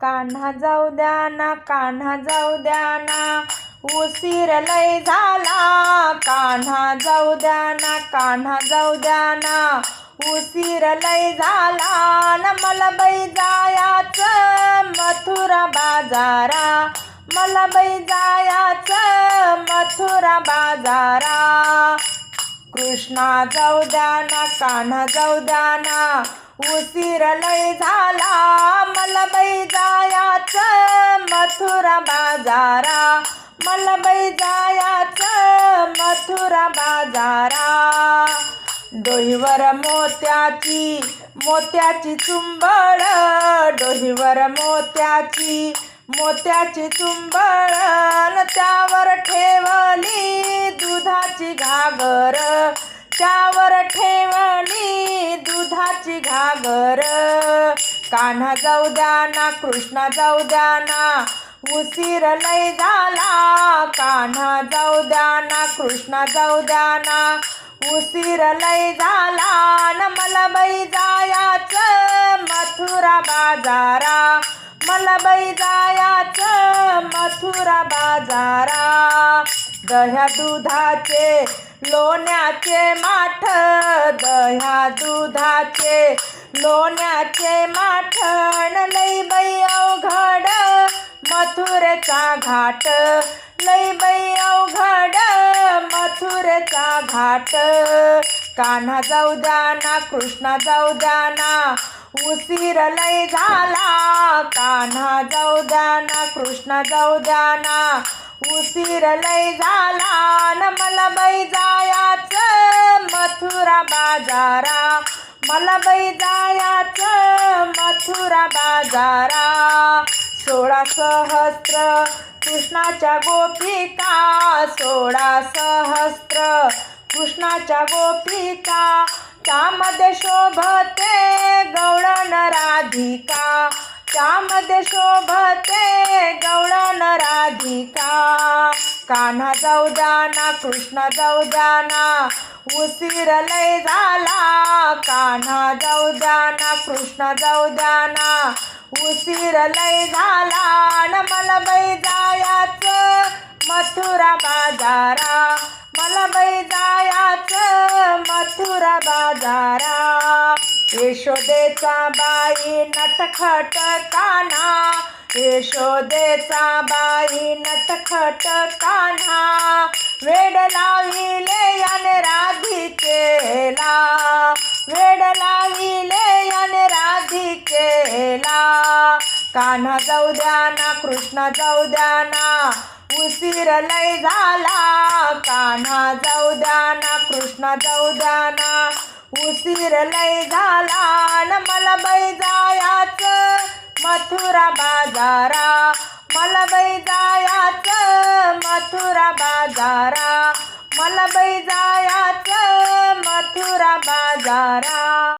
कान्हा जाऊ द्या ना कान्हा जाऊ द्या ना उशीर लय झाला. कान्हा जाऊ द्या ना कान्हा जाऊ द्या ना उशीर लय झाला. न मला बाई जायाचं मथुरा बाजारा. मला बाई जायाचं मथुरा बाजारा. कृष्णा जाऊ द्या ना कान्हा जाऊ द्या ना उशीर लय झाला मला बाई जायाचं मथुरा बाजारा. मला बाई जायाचं मथुरा बाजारा. डोहीवर मोत्याची मोत्याची चुंबळ डोहीवर मोत्याची मोत्याची चुंबळ. त्यावर ठेवली दुधाची घागर. त्यावर ठेवली दुधाची घागर. कान्हा जाऊ द्या ना कृष्णा जाऊ द्या ना उशीर लय झाला. कान्हा जाऊ द्या ना कृष्णा जाऊ द्या ना उशीर लय झाला. न मला बाई जायाच मथुरा बाजारा. मला बाई जायाच मथुरा बाजारा. दह्या दुधाचे लोण्याचे माठ दह्या दुधाचे लोण्याचे माठण लई बाई अवघड मथुरेचा घाट. लई बाई अवघड मथुरेचा घाट. कान्हा जाऊ द्याना कृष्णा जाऊ द्याना उशीर लय झाला. कान्हा जाऊ द्याना कृष्णा जाऊ द्याना उशीर लय झाला न मला बाई जायाचं मथुरा बाजारा. मला बाई मथुरा बाजारा. सोळा सहस्त्र कृष्णाच्या गोपिका सोळा सहस्त्र कृष्णाच्या गोपिका. त्यामध्ये शोभते गवळण राधिका. त्यामध्ये शोभते राधिका. कान्हा जाऊ द्या कृष्णा जाऊ द्या उशीर लय झाला. कान्हा जाऊ द्या कृष्णा जाऊ द्या उशीर लय झाला. न मला बाई जायाचं मथुरा बाजारा. मला बाई जायाचं मथुरा बाजारा. यशोदेचा बाई नटखट काना यशोदेचा बाई नटखट कान्हा वेड लाविले याने राधिकेला. वेड लाविले याने राधिकेला. कान्हा जाऊ द्या ना कृष्णा जाऊ द्या ना उशीर लय झाला. कान्हा जाऊ द्या ना कृष्णा जाऊ द्या ना उशीर लय झाला. न मला बैजायाच बाजारा मला बाई जायाचं मथुरा बाजारा. मला बाई जायाचं मथुरा बाजारा.